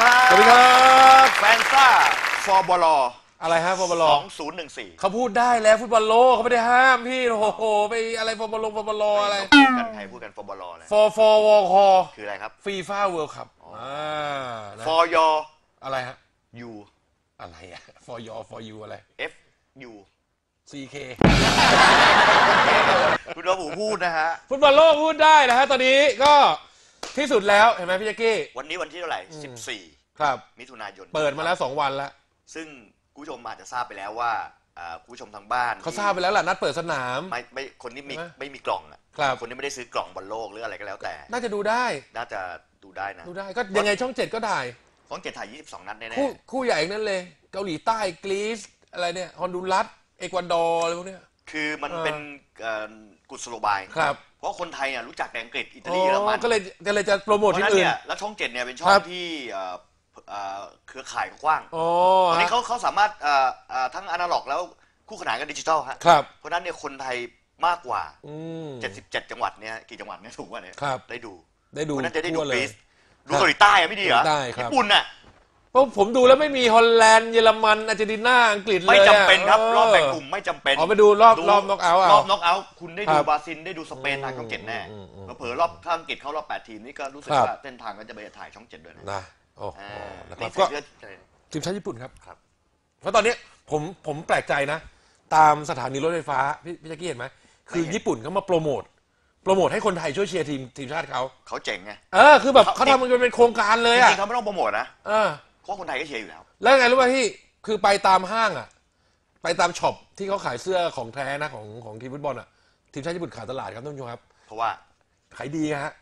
ครับ สวัสดีครับแฟนซ่าฟอร์บอลอะไรฮะฟอร์บอลสองศูนย์หนึ่งสี่เขาพูดได้แล้วฟุตบอลโลกเขาไม่ได้ห้ามพี่โอ้โหไปอะไรฟอร์บอลโลฟอร์บอลโลอะไรพูดกันใครพูดกันฟอร์บอลอะไรฟอร์ฟอร์วอคอคืออะไรครับฟีฟ่าเวิลด์คัพอ่านะฟอร์ยออะไรฮะยูอะไรอะฟอร์ยอฟอร์ยูอะไรเอฟยูซีเคคุณว่าผมพูดนะฮะฟุตบอลโลกพูดได้นะฮะตอนนี้ก็ ที่สุดแล้วเห็นไหมพี่แจ็กกี้ วันนี้วันที่เท่าไหร่สิบสี่ครับ มิถุนายน เปิดมาแล้วสองวันแล้ว ซึ่งคุณผู้ชมอาจจะทราบไปแล้วว่าอ่าคุณผู้ชมทางบ้านเขาทราบไปแล้วล่ะนัดเปิดสนาม ไม่ไม่คนที่มีใช่ไหมไม่มีกล่องอะครับคนที่ไม่ได้ซื้อกล่องบอลโลกหรืออะไรก็แล้วแต่ น่าจะดูได้ น่าจะดูได้นะดูได้ก็ยังไงช่องเจ็ดก็ได้ต้องเจ็ดถ่าย 22 นัดแน่คู่คู่ใหญ่นั่นเลย เกาหลีใต้กรีซอะไรเนี่ยฮอนดูรัสเอกวาดอร์อะไรพวกเนี้ย ๆคือมันเออเป็นเอ่อกุศโลบายครับ เพราะคนไทยเนี่ยรู้จักแต่อังกฤษอิตาอ๋ลีเยอรมัอนก็เลยก็เลยจะโปรโมทเพราะที่ฉะนั้นอื่นเนี่ยแล้วช่องเจ็ดเนี่ยเป็นช่อคงรับที่เอ่อเอ่อเครือข่ายกว้างอ๋อตอนนี้ฮะเขาเขาสามารถเอ่อเอ่อทั้งอนาล็อกแล้วคู่ขนานกับดิจิทัลฮะครับเพราะฉะนั้นเนี่ยคนไทยมากกว่าอืม77 จังหวัดเนี่ยกี่จังหวัดเนี่ยถูกกว่าเนี่ยครับได้ดู ได้ดูเพราะฉะนั้นจะได้ดูทั่วเลกรียซดูเกาหลีใต้อะไม่ดีเหรอเกาหลีใต้ครับญี่ปุ่นน่ะเพ ราะผมดูแล้วไม่มีฮอลแลนด์เยอรมันอาร์เจนตินาอังกฤษเลยไม่จำเป็นครับะรอบแบ่งกลุ่มไม่จำเป็นอ๋อไปดูรอบรอบน็อกเอาท์เอารอบน็อกเอาท์คุณได้ดูครับบราซิลได้ดูสเปนทางช่องเจ็ดแน่อืมอืมอืมเผลอๆรอบข้างอังกฤษเข้ารอบแปดทีมนี่ก็รู้สึกครับว่าเส้นทางก็จะไปถ่ายช่องเจ็ดด้วยนะนะโอ้โหอ่านะคนี่รับใส่ก็เสื้อทีมชาติญี่ปุ่นครับครับเพราะตอนนี้ผมผมแปลกใจนะ ตามสถานีรถไฟฟ้าพี่พี่แจ๊กกี้เห็นไหมคือญี่ปุ่นเขามาโปรโมทโปรโมทให้คนไทยช่วยเชียร์ทีมทีมชาติเขาเขาเจ๋งไงเออคือแบบเขาทำมันเป็นโครงการเลจยอะริงๆเขาไม่ต้องโปรโมทนะเออ เพราะคนไทยก็เชียร์อยู่แล้ว แล้วไงรู้ป่ะพี่คือไปตามห้างอะ ไปตามช็อปที่เขาขายเสื้อของแท้นะของของทีมฟุตบอลอะทีมชาติญี่ปุ่นขายตลาดครับท่านผู้ชมครับเพราะว่าขายดีฮะ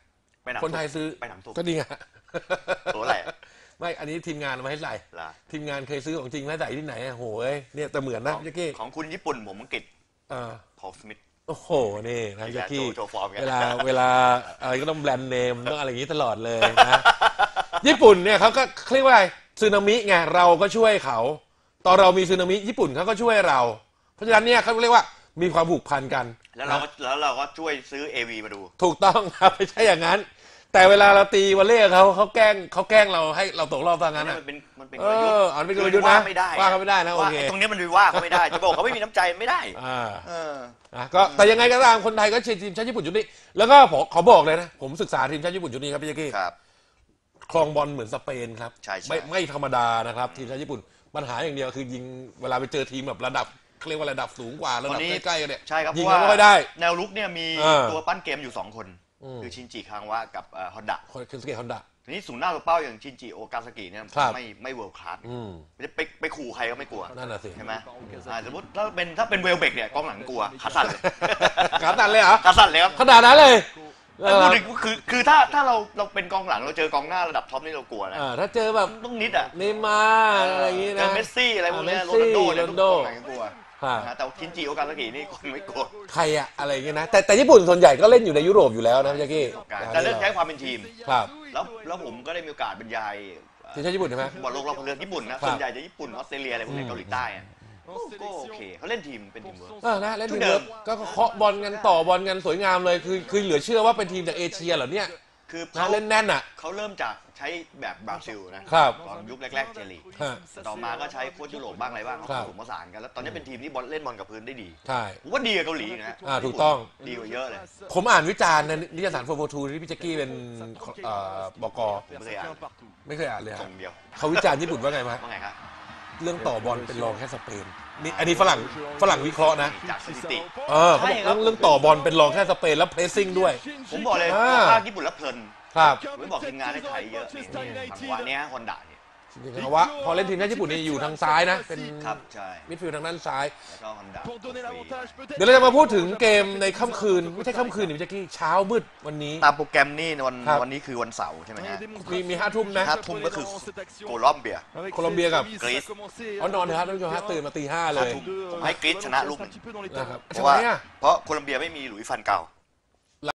ไปหนังคนไทยซื้อไปหนังสุกก็ดีไงตัวอะไรไม่อันนี้ทีมงานเอามาให้ใส่ล่ะทีมงานเคยซื้อของจริงมาให้ใส่ที่ไหนอะโหยเนี่ยแต่เหมือนนะพี่แจ๊กกี้ของคุณญี่ปุ่นผมอังกฤษเออพอลสมิธโอ้โหนี่นะพี่แจ๊กกี้โชว์โชว์ฟอร์มไงเวลาเวลาอะไรก็ต้องแบรนด์เนมต้องอะไรอย่างนี้ตลอดเลยนะญี่ปุ่นเนี่ยเขาก็เขาเรียกว่าอะไร สึนามิไงเราก็ช่วยเขา ตอนเรามีสึนามิญี่ปุ่นเขาก็ช่วยเรา เพราะฉะนั้นเนี่ยเขาเรียกว่ามีความผูกพันกันแล้วเราก็แล้วเราก็ช่วยซื้อ AV มาดู ถูกต้องครับไม่ใช่อย่างนั้น แต่เวลาเราตีวอลเล่กับเขาเขาแกล้งเขาแกล้งเราให้เราตกรอบซะงั้นมัอะนเป็นมันเป็นเอกลยุทอธ์เอาเป็นกลยุทธ์นะว่าไม่ได้ว่าเขาไม่ได้นะโอว่าเคไอ้ตรงเนี้ยมันไปว่าเขาไม่ได้จะบอกเขาไม่มีน้ำใจไม่ได้อ่า เออ นะก็แต่ยังไงก็ตามคนไทยก็เชียร์ทีมชาติญี่ปุ่นชุดนี้ แล้วก็ผมขอบอกเลยนะ ผมศึกษาทีมชาติญี่ปุ่นชุดนี้ครับพี่แจ๊กกี้ครับ คลองบอลเหมือนสเปนครับใช่ใช่ ไม่ไม่ธรรมดานะครับ ทีมชาติญี่ปุ่นปัญหาอย่างเดียวคือยิงเวลาไปเจอทีมแบบระดับเขาเรียกว่าระดับสูงกว่าระดับใกล้ๆกันเนี่ยใช่ครับเพยิงราะกันว่าไม่ค่อยได้ แนวลุกเนี่ยมีเออตัวปั้นเกมอยู่ 2 คน อืม คือชินจิคังวะกับฮอนดะคนคือสเกตฮอนดะ ทีนี้ศูนย์หน้าตัวเป้าอย่างชินจิโอกาซากิเนี่ยครับ ไม่ไม่เวิร์คลาสอืมไปไปขู่ใครก็ไม่กลัวนั่นน่ะสิ ใช่ไหมอ่าสมมติถ้าเป็นถ้าเป็นเวลเบกเนี่ยกองหลังกลัวขาสั่นเลย ขาตันเลยเหรอขาสั่นเลยครับ ขนาดนั้นเลยเอแต่อ พูดถึงคือคือถ้าถ้าเราเราเป็นกองหลังเราเจอกองหน้าระดับท็อปนี่เรากลัวนะอ่าถ้าเจอแบบต้องนิดอะเนย์มาร์อะไรอย่างงี้เจนะ อเมสซี่อะไรพวกเนี้ยอ่าโรเมสซี่นัลโดเนี่ยโรนัลโดกองหลังก็กลัวฮะ นะฮะแต่ชินจิโอกาซากินี่คนไม่กลัวใครอะอะไรอย่างเงี้ยนะ แต่แต่ญี่ปุ่นส่วนใหญ่ก็เล่นอยู่ในยุโรปอยู่แล้วนะพี่แจ๊กกี้แต่เรื่องใช้ความเป็นทีม ครับแล้วแล้วผมก็ได้มีโอกาสบรรยายทีมชาติญี่ปุ่นใช่ไหม บอลโลกรอบคัดเลือกญี่ปุ่นนะครับส่วนใหญ่จะญี่ปุ่นออสเตรเลียอะไรพวกนี้อืมเกาหลีใต้อะ ก็โอเคเขาเล่นทีมเป็นทีมเวิร์ก เออนะเล่นชุทีดมเดิเวิมร์กก็เคาะบอลกันต่อบอลกันสวยงามเลยคือคือเหลือเชื่อว่าเป็นทีมจากเอเชียเหรอเนี่ยคือนะเขาเล่นแน่นอะ เขาเริ่มจากใช้แบบบราซิลนะครับตอนยุคแรกๆเจลีกฮะต่อมาก็ใช้โค้ชยุโรปบ้างอะไรบ้างเขาครับ ผสมผสานกันแล้วตอนนี้เป็นทีมที่บอลเล่นบอลกับพื้นได้ดีใช่ ผมว่าดีกว่าเกาหลีอีกนะอ่าถูกต้อง ดีกว่าเยอะเลย ผมอ่านวิจารณ์ในนิตยสารโฟโฟทูที่พี่แจ๊กกี้เป็นเอ่อบก ผมไม่เคยอ่าน ไม่เคยอ่านเลยตรฮะงเดียวเขาวิจารณ์ญี่ปุ่นว่าไงไหมว่าไงครับ เรื่องต่อบอลเป็นรองแค่สเปนนี่อันนี้ฝรั่งฝรั่งวิเคราะห์นะจากสถิติ เออเขาบอกเรื่องเรื่องต่อบอลเป็นรองแค่สเปนแล้วเพรสซิ่งด้วย ผมบอกเลยอ่า ภาคญี่ปุ่นแล้วเพลินครับ ผมบอกทีมงานได้ไทยเยอะนี่ฝั่งวะเนี้ยฮอนดะเนี่ย จริงๆนะว่าพอเล่นทีมชาติญี่ปุ่นนี่อยู่ทางซ้ายนะ เป็นครับใช่มิดฟิลด์ทางด้านซ้าย แล้วก็ฮอนดะ Pour donner l'avantage เดี๋ยวเราจะมาพูดถึงเกมในค่ำคืน ไม่ใช่ค่ำคืนนี่พี่แจ๊กกี้เช้ามืดวันนี้ ตามโปรแกรมนี่วันครับ วันนี้คือวันเสาร์ใช่ไหมฮะมีมีห้าทุ่มนะห้าทุ่มก็คือโคลอมเบีย Colombia กับ Greece อ๋อนอนเถอะครับท่านผู้ชมฮะตื่นมาตีห้าเลห้าย ทุ่มผมให้กรีซชนะลูกหนึ่งนะครับเพทำราะไมว่าอะเพราะโคลอมเบียไม่มีหลุยส์ฟันเก่า